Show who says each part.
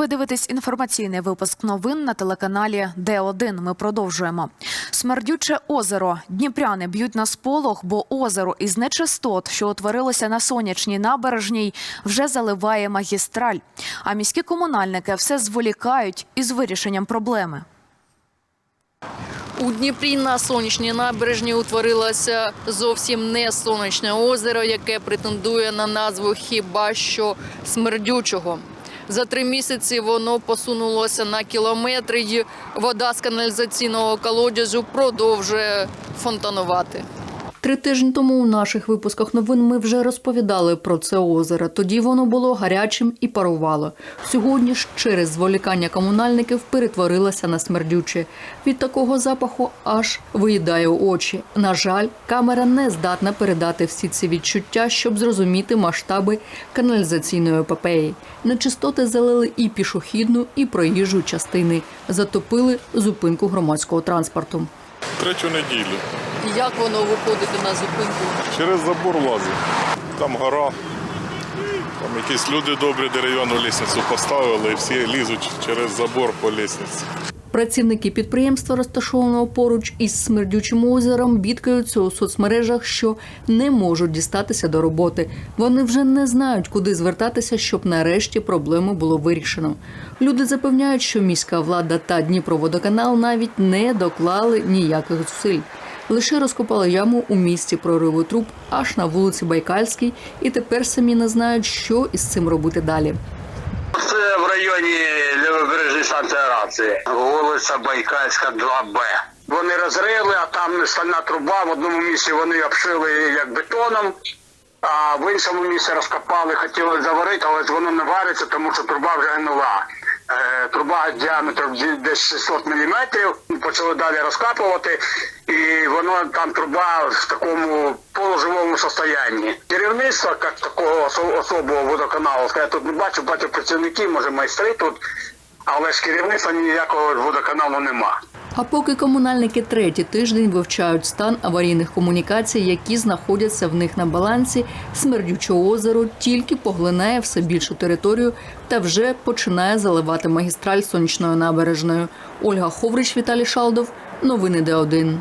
Speaker 1: Ви дивитесь інформаційний випуск новин на телеканалі Д1. Ми продовжуємо. Смердюче озеро. Дніпряни б'ють на сполох, бо озеро із нечистот, що утворилося на сонячній набережній, вже заливає магістраль. А міські комунальники все зволікають із вирішенням проблеми.
Speaker 2: У Дніпрі на сонячній набережні утворилося зовсім не сонячне озеро, яке претендує на назву хіба що смердючого. За три місяці воно посунулося на кілометри, і вода з каналізаційного колодязю продовжує фонтанувати. Три тижні тому у наших випусках новин ми вже розповідали про це озеро. Тоді воно було гарячим і парувало. Сьогодні ж через зволікання комунальників перетворилося на смердюче. Від такого запаху аж виїдає очі. На жаль, камера не здатна передати всі ці відчуття, щоб зрозуміти масштаби каналізаційної епопеї. Нечистоти залили і пішохідну, і проїжджу частини. Затопили зупинку громадського транспорту.
Speaker 3: Третю неділю.
Speaker 2: Як воно виходити на зупинку?
Speaker 3: Через забор лазив. Там гора. Там якісь люди добрі дерев'яну лісницю поставили і всі лізуть через забор по лісниці.
Speaker 2: Працівники підприємства, розташованого поруч із смердючим озером, бідкаються у соцмережах, що не можуть дістатися до роботи. Вони вже не знають, куди звертатися, щоб нарешті проблему було вирішено. Люди запевняють, що міська влада та Дніпроводоканал навіть не доклали ніяких зусиль. Лише розкопали яму у місці прориву труб аж на вулиці Байкальській, і тепер самі не знають, що із цим робити далі.
Speaker 4: Це в районі лівобережної станції рації, вулиця Байкальська, 2Б. Вони розрили, а там стальна труба. В одному місці вони обшили як бетоном, а в іншому місці розкопали, хотіли заварити, але воно не вариться, тому що труба вже гнила. Е, Труба діаметром десь 600 мм, почали далі розкапувати, і воно там труба в такому полуживому состоянні. Керівництво як такого особового водоканалу, я тут не бачу, бачу працівників, може майстри тут, але ж керівництва ніякого водоканалу нема.
Speaker 2: А поки комунальники третій тиждень вивчають стан аварійних комунікацій, які знаходяться в них на балансі, смердюче озеро тільки поглинає все більшу територію та вже починає заливати магістраль сонячною набережною. Ольга Ховрич, Віталій Шалдов. Новини Д1.